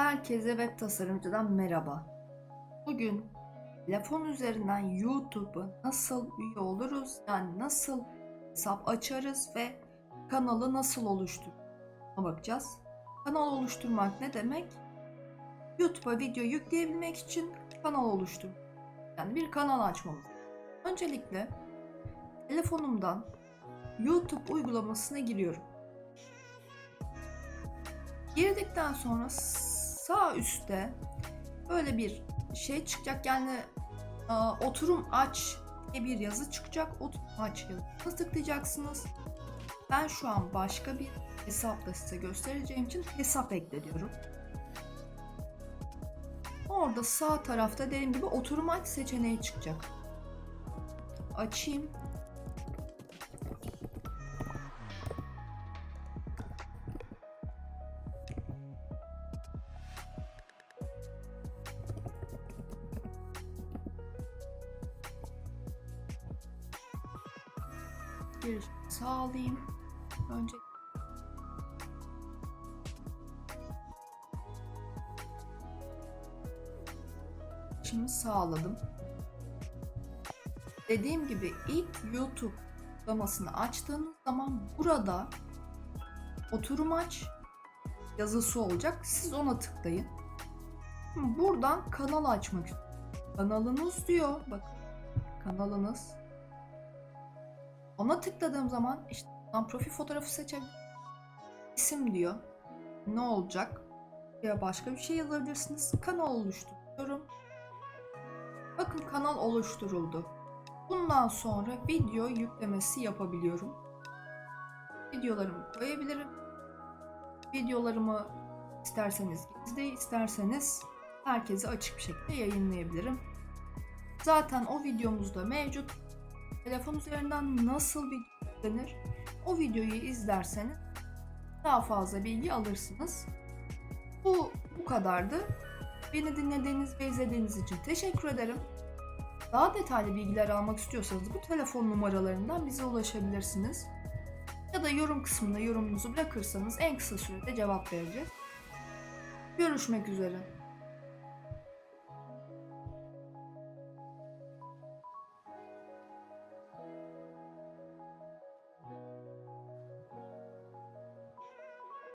Herkese web tasarımcıdan merhaba. Bugün telefon üzerinden YouTube'a nasıl üye oluruz, yani nasıl hesap açarız ve kanalı nasıl oluştururuz bakacağız. Kanal oluşturmak ne demek? YouTube'a video yükleyebilmek için kanal oluştur. Yani bir kanal açmamız. Öncelikle telefonumdan YouTube uygulamasına giriyorum. Girdikten sonra sağ üstte böyle bir şey çıkacak yani e, oturum aç diye bir yazı çıkacak. Oturum aç yazısına tıklayacaksınız. Ben şu an başka bir hesapla size göstereceğim için hesap ekle diyorum. Orada sağ tarafta dediğim gibi oturum aç seçeneği çıkacak. Açayım. Giriş sağlayayım. Önce Şimdi sağladım. Dediğim gibi ilk YouTube uygulamasını açtığınız zaman burada oturum aç yazısı olacak. Siz ona tıklayın. Buradan kanal açmak. Kanalınız diyor. Bakın kanalınız. Ona tıkladığım zaman işte buradan profil fotoğrafı seçebilirim. İsim diyor. Ne olacak? Ya başka bir şey yazabilirsiniz. Kanal oluşturuyorum. Bakın kanal oluşturuldu. Bundan sonra video yüklemesi yapabiliyorum. Videolarımı koyabilirim. Videolarımı isterseniz gizli, isterseniz herkese açık bir şekilde yayınlayabilirim. Zaten o videomuzda mevcut. Telefon üzerinden nasıl video yüklenir? O videoyu izlerseniz daha fazla bilgi alırsınız. Bu bu kadardı. Beni dinlediğiniz ve izlediğiniz için teşekkür ederim. Daha detaylı bilgiler almak istiyorsanız bu telefon numaralarından bize ulaşabilirsiniz. Ya da yorum kısmına yorumunuzu bırakırsanız en kısa sürede cevap vereceğiz. Görüşmek üzere.